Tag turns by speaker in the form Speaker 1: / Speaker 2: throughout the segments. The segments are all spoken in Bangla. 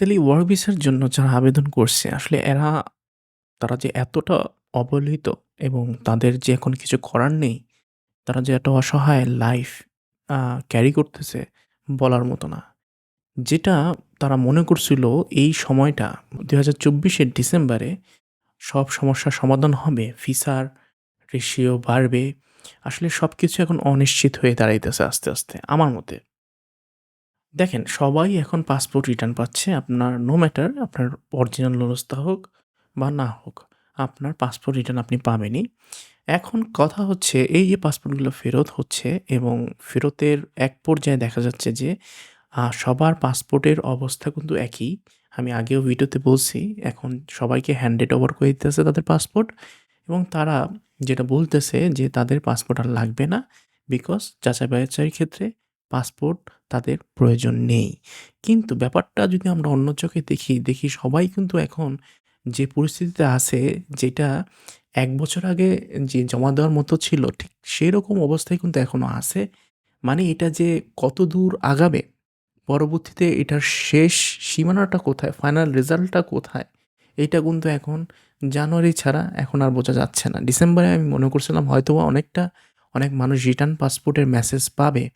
Speaker 1: অ্যাকচুয়ালি ওয়ার্ক ভিসার জন্য যারা আবেদন করছে আসলে এরা তারা যে এতটা অবহেলিত এবং তাদের যে এখন কিছু করার নেই, তারা যে এত অসহায় লাইফ ক্যারি করতেছে বলার মতো না। যেটা তারা মনে করছিল এই সময়টা দু হাজার চব্বিশের ডিসেম্বরে সব সমস্যার সমাধান হবে, ভিসার রেশিও বাড়বে। আসলে সব কিছু এখন অনিশ্চিত হয়ে দাঁড়াইতেছে আস্তে, আস্তে আমার মতে। দেখেন, সবাই এখন পাসপোর্ট রিটার্ন পাচ্ছে। আপনার নো ম্যাটার আপনার অরিজিনাল ব্যবস্থা হোক বা না হোক, আপনার পাসপোর্ট রিটার্ন আপনি পাবেনই। এখন কথা হচ্ছে, এই যে পাসপোর্টগুলো ফেরত হচ্ছে এবং ফেরতের এক পর্যায়ে দেখা যাচ্ছে যে সবার পাসপোর্টের অবস্থা কিন্তু একই। আমি আগেও ভিডিওতে বলছি, এখন সবাইকে হ্যান্ডেড ওভার করে দিতেছে তাদের পাসপোর্ট এবং তারা যেটা বলতেছে যে, তাদের পাসপোর্ট আর লাগবে না বিকজ যাচাই বাছাইয়ের ক্ষেত্রে পাসপোর্ট তাদের প্রয়োজন নেই। কিন্তু ব্যাপারটা যদি আমরা অন্য চোখে দেখি, দেখি সবাই কিন্তু এখন যে পরিস্থিতিতে আছে যেটা এক বছর আগে যে জমা দেওয়ার মতো ছিল ঠিক সেরকম অবস্থায় কিন্তু এখনও আছে। মানে এটা যে কতদূর আগাবে, পরবর্তীতে এটার শেষ সীমানাটা কোথায়, ফাইনাল রেজাল্টটা কোথায়, এটা কিন্তু এখন জানুয়ারি ছাড়া এখন আর বোঝা যাচ্ছে না। ডিসেম্বরে আমি মনে করছিলাম হয়তোবা অনেকটা অনেক মানুষ রিটার্ন পাসপোর্টের মেসেজ পাবে।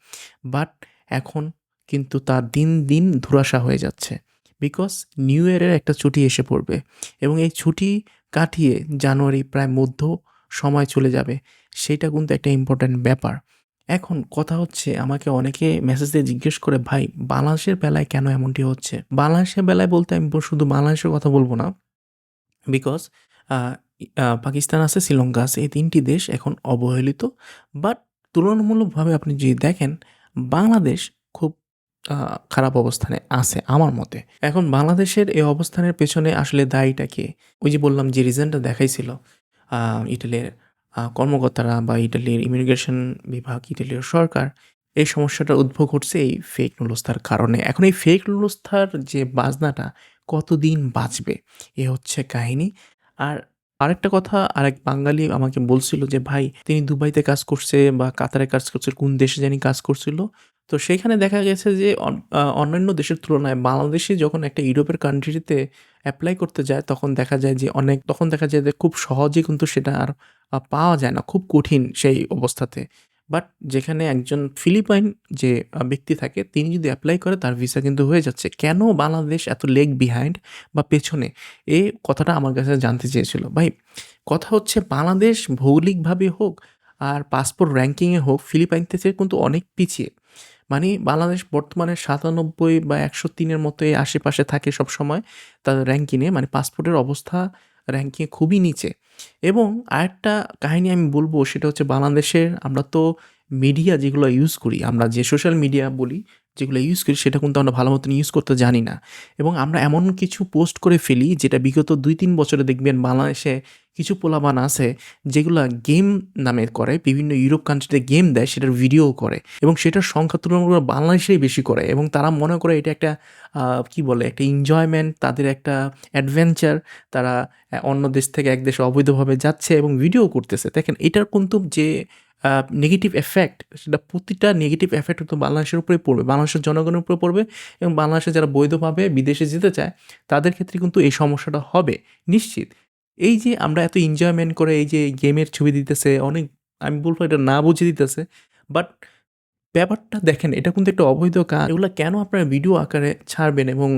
Speaker 1: বাট এখন কিন্তু তা দিন, দিন ধুরাশা হয়ে যাচ্ছে। বিকজ নিউ ইয়ারের একটা ছুটি এসে পড়বে এবং এই ছুটি কাটিয়ে জানুয়ারি প্রায় মধ্য সময় চলে যাবে। সেইটা কিন্তু একটা ইম্পর্ট্যান্ট ব্যাপার। এখন কথা হচ্ছে আমাকে অনেকে মেসেজ দিয়ে জিজ্ঞেস করে, "ভাই বাংলাদেশের বেলায় কেন এমনটি হচ্ছে?" বাংলাদেশের বেলায় বলতে আমি শুধু বাংলাদেশের কথা বলব না। বিকজ পাকিস্তান আছে, শ্রীলঙ্কা আছে। এই তিনটি দেশ এখন অবহেলিত। বাট তুলনামূলকভাবে আপনি যদি দেখেন বাংলাদেশ খুব খারাপ অবস্থানে আছে আমার মতে। এখন বাংলাদেশের এই অবস্থানের পেছনে আসলে দায়ীটা কে? ওই যে বললাম যে রিজনটা দেখাইছিল ইটালির কর্মকর্তারা বা ইটালির ইমিগ্রেশন বিভাগ, ইটালির সরকার এই সমস্যাটা উদ্ভব ঘটছে এই ফেক নুলস্থার কারণে। এখন এই ফেক নুলস্থার যে বাজনাটা কতদিন বাঁচবে এ হচ্ছে কাহিনী। আর আরেকটা কথা আর এক বাঙালি আমাকে বলছিল যে ভাই তিনি দুবাইতে কাজ করছে বা কাতারে কাজ করছে, কোন দেশে জানি কাজ করছিল। তো সেইখানে দেখা গেছে যে অন্যান্য দেশের তুলনায় বাংলাদেশে যখন একটা ইউরোপের কান্ট্রিতে অ্যাপ্লাই করতে যায় তখন দেখা যায় যে অনেক তখন দেখা যায় যে খুব সহজে কিন্তু সেটা আর পাওয়া যায় না। খুব কঠিন সেই অবস্থাতে। বাট যেখানে একজন ফিলিপাইন যে ব্যক্তি থাকে, তিনি যদি অ্যাপ্লাই করে, তার ভিসা কিন্তু হয়ে যাচ্ছে। কেন বাংলাদেশ এত লেগ বিহাইন্ড বা পেছনে? এই কথাটা আমার কাছে জানতে চেয়েছিল। ভাই, কথা হচ্ছে বাংলাদেশ ভৌগোলিকভাবে হোক আর পাসপোর্ট র্যাঙ্কিংয়ে হোক ফিলিপাইন থেকে কিন্তু অনেক পিছিয়ে। মানে বাংলাদেশ বর্তমানে ৯৭ বা একশো তিনের মতো আশেপাশে থাকে সবসময় তাদের র্যাঙ্কিংয়ে মানে পাসপোর্টের অবস্থা র‍্যাংকিংয়ে খুবই নিচে। এবং আরেকটা কাহিনী আমি বলব সেটা হচ্ছে বাংলাদেশের আমরা তো মিডিয়া যেগুলো ইউজ করি, আমরা যে সোশ্যাল মিডিয়া বলি যেগুলো ইউজ করি সেটা কিন্তু আমরা ভালো মতন ইউজ করতে জানি না। এবং আমরা এমন কিছু পোস্ট করে ফেলি যেটা বিগত ২-৩ বছরে দেখবেন বাংলাদেশে কিছু পোলাবান আছে যেগুলা গেম নামের করে বিভিন্ন ইউরোপ কান্ট্রিতে গেম দেয় সেটার ভিডিও করে এবং সেটার সংখ্যা তুলনামূলক বাংলাদেশেই বেশি করে এবং তারা মনে করে এটা একটা কি বলে একটা এনজয়মেন্ট তাদের একটা অ্যাডভেঞ্চার তারা অন্য দেশ থেকে এক দেশে অবৈধভাবে যাচ্ছে এবং ভিডিও করতেছে। দেখেন এটার কিন্তু যে নেগেটিভ এফেক্ট সেটা প্রতিটা নেগেটিভ এফেক্ট কিন্তু বাংলাদেশের উপরেই পড়বে। বাংলাদেশের জনগণের উপরে পড়বে এবং বাংলাদেশে যারা বৈধভাবে বিদেশে যেতে চায়, তাদের ক্ষেত্রে কিন্তু এই সমস্যাটা হবে নিশ্চিত। এই যে আমরা এত এনজয়মেন্ট করে এই যে গেমের ছবি দিতেছে, অনেক, আমি বলব এটা না বুঝে দিতেছে। বাট ব্যাপারটা দেখেন, এটা কিন্তু একটা অবৈধ কাজ। এগুলা কেন আপনারা ভিডিও আকারে ছাড়বেন এবং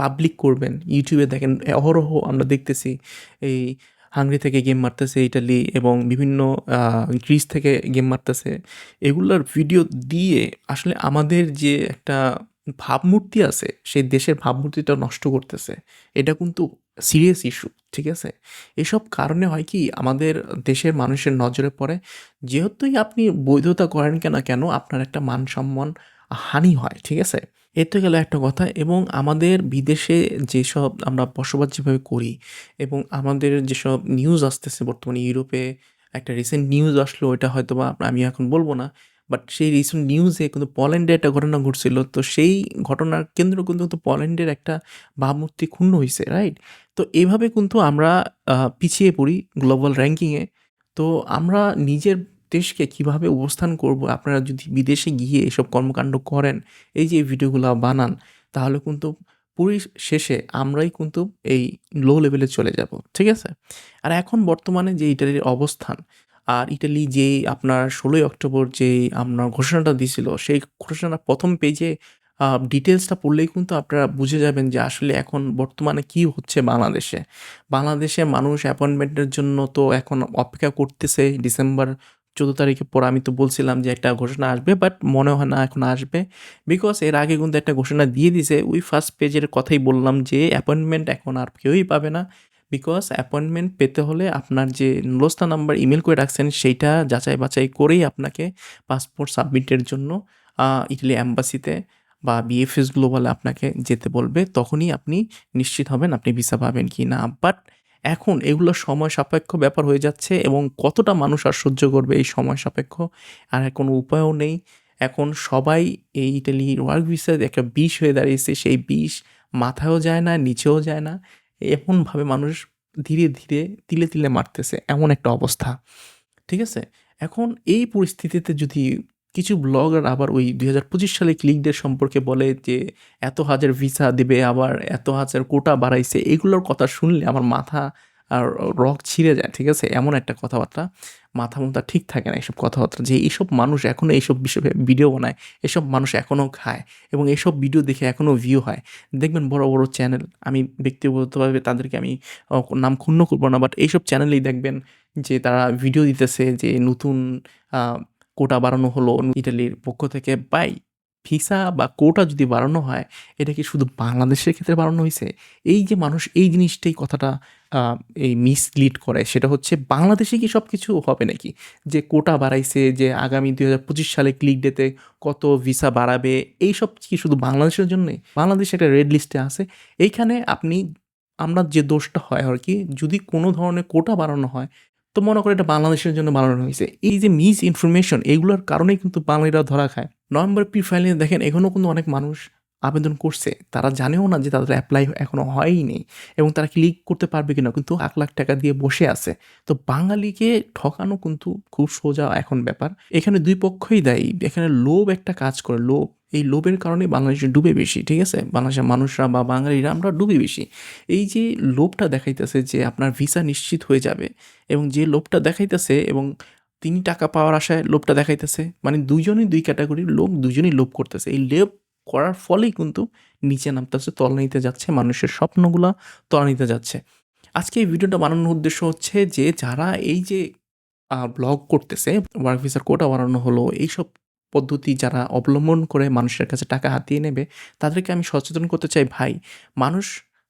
Speaker 1: পাবলিক করবেন? ইউটিউবে দেখেন, অহরহ আমরা দেখতেছি এই হাঙ্গরি থেকে গেম মারতেছে ইটালি এবং বিভিন্ন গ্রিস থেকে গেম মারতেছে। এগুলার ভিডিও দিয়ে আসলে আমাদের যে একটা ভাবমূর্তি আছে সেই দেশের ভাবমূর্তিটা নষ্ট করতেছে। এটা কিন্তু সিরিয়াস ইস্যু, ঠিক আছে? এসব কারণে হয় কি আমাদের দেশের মানুষের নজরে পড়ে। যেহেতুই আপনি বৈধতা করেন কেন, কেন আপনার একটা মান-সম্মান হানি হয়, ঠিক আছে? এ তো গেল একটা কথা, এবং আমাদের বিদেশে যেসব আমরা বসবাস যেভাবে করি, এবং আমাদের যেসব নিউজ আসতেছে বর্তমানে ইউরোপে, একটা রিসেন্ট নিউজ আসলো, ওইটা হয়তো বা আমি এখন বলব না। বাট সেই রিসেন্ট নিউজে কিন্তু পোল্যান্ডে একটা ঘটনা ঘটছিল। তো সেই ঘটনার কেন্দ্র কিন্তু পোল্যান্ডের একটা ভাবমূর্তি ক্ষুণ্ণ হয়েছে রাইট? তো এভাবে কিন্তু আমরা পিছিয়ে পড়ি গ্লোবাল র্যাঙ্কিংয়ে তো আমরা নিজের দেশকে কীভাবে অবস্থান করব আপনারা যদি বিদেশে গিয়ে এসব কর্মকাণ্ড করেন, এই যে ভিডিওগুলো বানান তাহলে কিন্তু পরিশেষে আমরাই কিন্তু এই লো লেভেলে চলে যাব। ঠিক আছে? আর এখন বর্তমানে যে ইটালির অবস্থান আর ইটালি যেই আপনার ১৬ই অক্টোবর যেই আপনার ঘোষণাটা দিছিল, সেই ঘোষণার প্রথম পেজে ডিটেলসটা পড়লেই কিন্তু আপনারা বুঝে যাবেন যে আসলে এখন বর্তমানে কি হচ্ছে বাংলাদেশে। বাংলাদেশে মানুষ অ্যাপয়েন্টমেন্টের জন্য তো এখন অপেক্ষা করতেছে ডিসেম্বর ১৪ তারিখের পর আমি তো বলছিলাম যে একটা ঘোষণা আসবে বাট মনে হয় না এখন আসবে। বিকজ এর আগে কিন্তু একটা ঘোষণা দিয়ে দিছে। ওই ফার্স্ট পেজের কথাই বললাম যে অ্যাপয়েন্টমেন্ট এখন আর কেউই পাবে না। বিকজ অ্যাপয়েন্টমেন্ট পেতে হলে আপনার যে নুরস্তা নাম্বার ইমেল করে রাখছেন, সেইটা যাচাই বাছাই করেই আপনাকে পাসপোর্ট সাবমিটের জন্য ইটালি এম্বাসিতে বা বিএফএস গ্লোবালে আপনাকে যেতে বলবে। তখনই আপনি নিশ্চিত হবেন আপনি ভিসা পাবেন কি না বাট এখন এগুলো সময় সাপেক্ষ ব্যাপার হয়ে যাচ্ছে এবং কতটা মানুষ আর সহ্য করবে এই সময় সাপেক্ষ আর কোনো উপায়ও নেই। এখন সবাই এই ইটালির ওয়ার্ক ভিসায় একটা বিষ হয়ে দাঁড়িয়েছে। সেই বিষ মাথায়ও যায় না, নিচেও যায় না। এমনভাবে মানুষ ধীরে, ধীরে তিলে, তিলে মারতেছে। এমন একটা অবস্থা। ঠিক আছে? এখন এই পরিস্থিতিতে যদি কিছু ব্লগার আবার ওই ২০২৫ সালে ক্লিক ডে সম্পর্কে বলে যে এত হাজার ভিসা দেবে আবার এত হাজার কোটা বাড়াইছে। এগুলোর কথা শুনলে আমার মাথা আর রক ছিঁড়ে যায়। ঠিক আছে? এমন একটা কথাবার্তা। মাথা-মুথা ঠিক থাকে না এসব কথাবার্তা। যে এইসব মানুষ এখনও এইসব বিষয়ে ভিডিও বানায়। এসব মানুষ এখনও খায় এবং এসব ভিডিও দেখে এখনও ভিউ হয়। দেখবেন বড়, বড় চ্যানেল আমি ব্যক্তিগতভাবে তাদেরকে আমি নাম ক্ষুণ্ণ করব না। বাট এইসব চ্যানেলেই দেখবেন যে তারা ভিডিও দিতেছে যে নতুন কোটা বাড়ানো হলো ইটালির পক্ষ থেকে। বাই ভিসা বা কোটা যদি বাড়ানো হয়, এটা কি শুধু বাংলাদেশের ক্ষেত্রে বাড়ানো হয়েছে এই যে মানুষ এই জিনিসটাই কথাটা এই মিসলিড করে সেটা হচ্ছে বাংলাদেশে কি সব কিছু হবে নাকি? যে কোটা বাড়াইছে যে আগামী ২০২৫ সালে ক্লিক ডেতে কত ভিসা বাড়াবে এইসব কি শুধু বাংলাদেশের জন্যে বাংলাদেশ একটা রেড লিস্টে আছে। এইখানে আপনি আমরা যে দোষটা হয় আর কি যদি কোনো ধরনের কোটা বাড়ানো হয়, তো মনে করে এটা বাংলাদেশের জন্য বানানো হয়েছে এই যে মিস ইনফরমেশন এগুলোর কারণেই কিন্তু বাঙালিরা ধরা খায়। নভেম্বর প্রি-ফাইনালে দেখেন এখনও কিন্তু অনেক মানুষ আবেদন করছে। তারা জানেও না যে তাদের অ্যাপ্লাই এখনও হয়ই নেই এবং তারা ক্লিক করতে পারবে কিনা কিন্তু লাখ, লাখ টাকা দিয়ে বসে আছে। তো বাঙালিকে ঠকানো কিন্তু খুব সোজা এখন ব্যাপার। এখানে দুই পক্ষই দায়ী। এখানে লোভ একটা কাজ করে, লোভ। এই লোভের কারণেই বাংলাদেশ ডুবে বেশি। ঠিক আছে? বাংলাদেশের মানুষরা বা বাঙালিরা আমরা ডুবি বেশি। এই যে লোভটা দেখাইতেছে যে আপনার ভিসা নিশ্চিত হয়ে যাবে এবং যে লোভটা দেখাইতেছে এবং তিনি টাকা পাওয়ার আশায় লোভটা দেখাইতেছে। মানে দুজনেই ২ ক্যাটেগরির লোক দুজনেই লোভ করতেছে। এই লেভ করার ফলেই কিন্তু নিচে নামতেছে, তলানিতে যাচ্ছে। মানুষের স্বপ্নগুলা তলানিতে যাচ্ছে। আজকে এই ভিডিওটা বানানোর উদ্দেশ্য হচ্ছে যে যারা এই যে ব্লগ করতেছে, ওয়ার্ক ভিসার কোটা বানানো হলো, এইসব পদ্ধতি যারা অবলম্বন করে মানুষের কাছে টাকা হাতিয়ে নেবে, তাদেরকে আমি সচেতন করতে চাই ভাই, মানুষ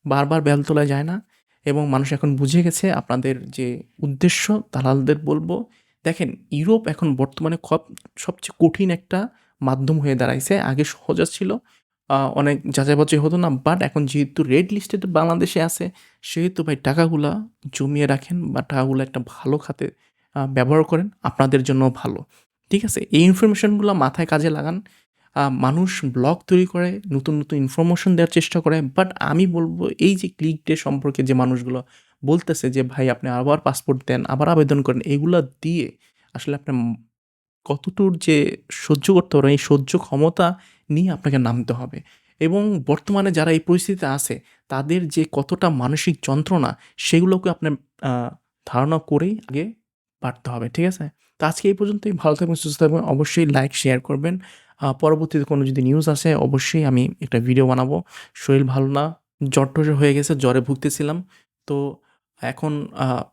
Speaker 1: বারবার বেলতলায় যায় না এবং মানুষ এখন বুঝে গেছে আপনাদের যে উদ্দেশ্য দালালদের বলব দেখেন ইউরোপ এখন বর্তমানে খব সবচেয়ে কঠিন একটা মাধ্যম হয়ে দাঁড়াইছে। আগে সহজ ছিল। অনেক যাচাই-বাছাই হতো না। বাট এখন যেহেতু রেড লিস্টে তো বাংলাদেশে আছে, সেহেতু ভাই টাকাগুলা জমিয়ে রাখেন বা টাকাগুলো একটা ভালো খাতে ব্যবহার করেন। আপনাদের জন্যও ভালো। ঠিক আছে? এই ইনফরমেশনগুলা মাথায় কাজে লাগান। মানুষ ব্লগ তৈরি করে, নতুন, নতুন ইনফরমেশন দেওয়ার চেষ্টা করে। বাট আমি বলব এই যে ক্লিক ডে সম্পর্কে যে মানুষগুলো বলতেছে যে ভাই আপনি আবার পাসপোর্ট দেন, আবার আবেদন করেন। এগুলা দিয়ে আসলে আপনার কতদূর যে সহ্য করতে পারবেন, এই সহ্য ক্ষমতা নিয়ে আপনাকে নামতে হবে এবং বর্তমানে যারা এই পরিস্থিতিতে আছে, তাদের যে কতটা মানসিক যন্ত্রণা, সেগুলোকে আপনার ধারণা করেই আগে বাড়তে হবে। ঠিক আছে? তো আজকে এই পর্যন্তই। ভালো থাকবেন, সুস্থ থাকবেন। অবশ্যই লাইক, শেয়ার করবেন। পরবর্তীতে কোনো যদি নিউজ আসে অবশ্যই আমি একটা ভিডিও বানাবো। শরীর ভালো না, জ্বর-টর হয়ে গেছে, জ্বরে ভুগতেছিলাম। তো এখন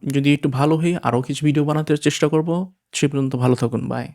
Speaker 1: যদি একটু ভালো হই আরও কিছু ভিডিও বানাতে চেষ্টা করব। সে পর্যন্ত ভালো থাকুন। বাই।